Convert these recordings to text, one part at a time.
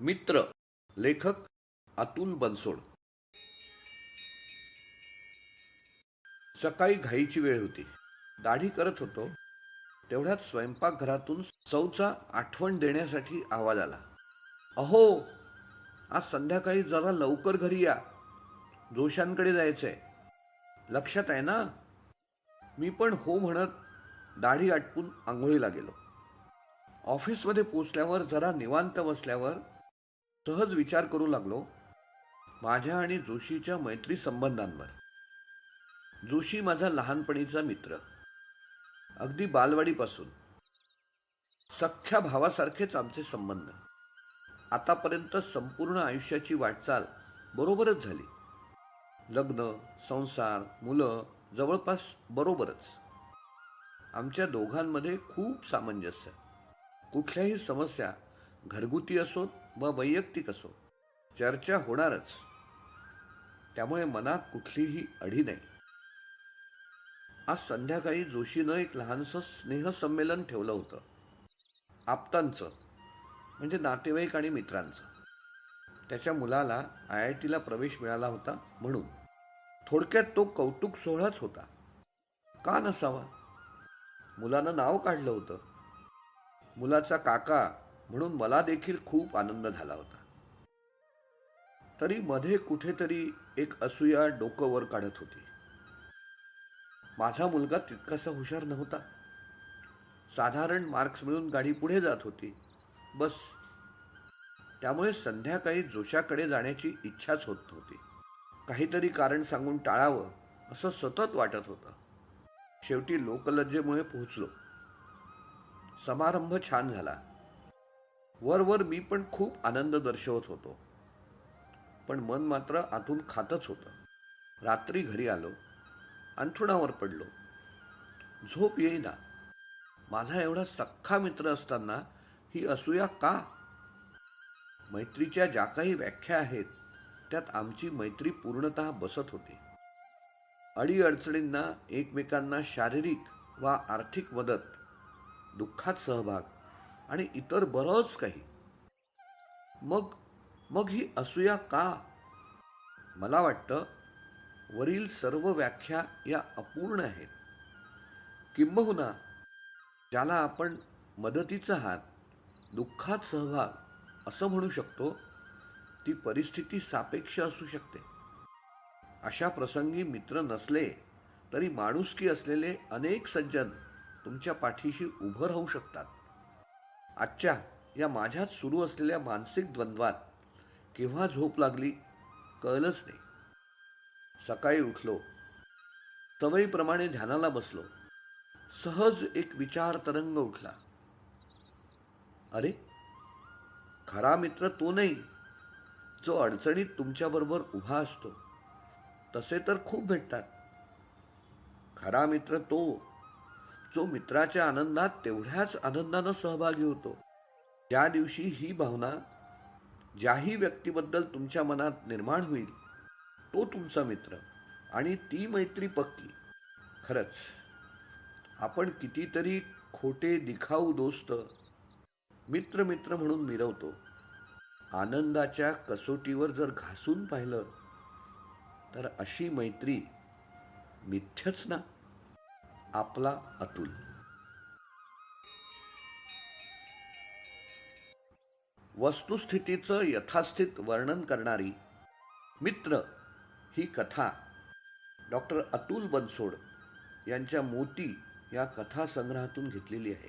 मित्र लेखक अतुल बनसोड. सकाळी घाईची वेळ होती. दाढी करत होतो. तेवढ्यात स्वयंपाकघरातून चौचा आठवण देण्यासाठी आवाज आला. अहो आज संध्याकाळी जरा लवकर घरी या. जोशांकडे जायचंय. लक्षात आहे ना? मी पण हो म्हणत दाढी आटपून आंघोळीला गेलो. ऑफिसमध्ये पोचल्यावर जरा निवांत बसल्यावर सहज विचार करू लागलो माझ्या आणि जोशीच्या मैत्री संबंधांवर. जोशी माझा लहानपणीचा मित्र. अगदी बालवाडीपासून. सख्ख्या भावासारखेच आमचे संबंध. आतापर्यंत संपूर्ण आयुष्याची वाटचाल बरोबरच झाली. लग्न संसार मुलं जवळपास बरोबरच. आमच्या दोघांमध्ये खूप सामंजस्य. कुठल्याही समस्या घरगुती असोत व वैयक्तिक असो चर्चा होणारच. त्यामुळे मनात कुठलीही अडी नाही. आज संध्याकाळी जोशीनं एक लहानसं स्नेहसंमेलन ठेवलं होतं. आप्तांचं म्हणजे नातेवाईक आणि मित्रांचं. त्याच्या मुलाला आय आय टीला प्रवेश मिळाला होता म्हणून. थोडक्यात तो कौतुक सोहळाच होता. का नसावा? मुलानं नाव काढलं होतं. मुलाचा काका म्हणून मला देखील खूप आनंद झाला होता. तरी मध्ये कुठेतरी एक असूया डोकं वर काढत होती. माझा मुलगा तितकासा हुशार नव्हता. साधारण मार्क्स मिळून गाडी पुढे जात होती. बस. त्यामुळे संध्याकाळी जोशाकडे जाण्याची इच्छाच होत नव्हती. काहीतरी कारण सांगून टाळावं असं सतत वाटत होतं. शेवटी लोकलज्जेमुळे पोहोचलो. समारंभ छान झाला. वरवर मी पण खूप आनंद दर्शवत होतो. पण मन मात्र आतून खातच होतं. रात्री घरी आलो. अंथरुणावर पडलो. झोप येईना. माझा एवढा सख्खा मित्र असताना ही असूया का? मैत्रीच्या ज्या काही व्याख्या आहेत त्यात आमची मैत्री पूर्णतः बसत होती. अडीअडचणींना एकमेकांना शारीरिक वा आर्थिक मदत दुःखात सहभाग आणि इतर बरंच काही. मग मग ही असूया का? मला वाटतं वरील सर्व व्याख्या या अपूर्ण आहेत. किंबहुना ज्याला आपण मदतीचा हात दुःखात सहभाग असं म्हणू शकतो ती परिस्थिती सापेक्ष असू शकते. अशा प्रसंगी मित्र नसले तरी माणुसकी असलेले अनेक सज्जन तुमच्या पाठीशी उभं राहू शकतात. आजच्या या माझ्यात सुरू असलेल्या मानसिक द्वंद्वात केव्हा झोप लागली कळलंच नाही. सकाळी उठलो. सवयीप्रमाणे ध्यानाला बसलो. सहज एक विचार तरंग उठला. अरे खरा मित्र तो नाही जो अडचणीत तुमच्याबरोबर उभा असतो. तसे तर खूप भेटतात. खरा मित्र तो जो मित्राच्या आनंदात तेवढ्याच आनंदानं सहभागी होतो. ज्या दिवशी ही भावना ज्याही व्यक्तीबद्दल तुमच्या मनात निर्माण होईल तो तुमचा मित्र आणि ती मैत्री पक्की. खरंच आपण कितीतरी खोटे दिखाऊ दोस्त मित्र मित्र म्हणून मिरवतो. आनंदाच्या कसोटीवर जर घासून पाहिलं तर अशी मैत्री मिथ्यच ना. आपला अतुल. वस्तुस्थितीचं यथास्थित वर्णन करणारी मित्र ही कथा डॉक्टर अतुल बनसोड यांच्या मोती या कथा संग्रहातून घेतलेली आहे.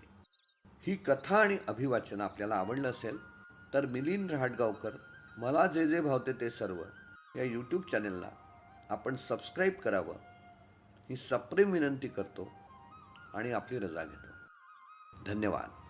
ही कथा आणि अभिवाचन आपल्याला आवडलं असेल तर मिलिंद रहाटगावकर मला जे जे भावते ते सर्व या यूट्यूब चॅनलला आपण सबस्क्राईब करावं. ही सप्रेम विनंती करतो आणि आपली रजा घेतो. धन्यवाद.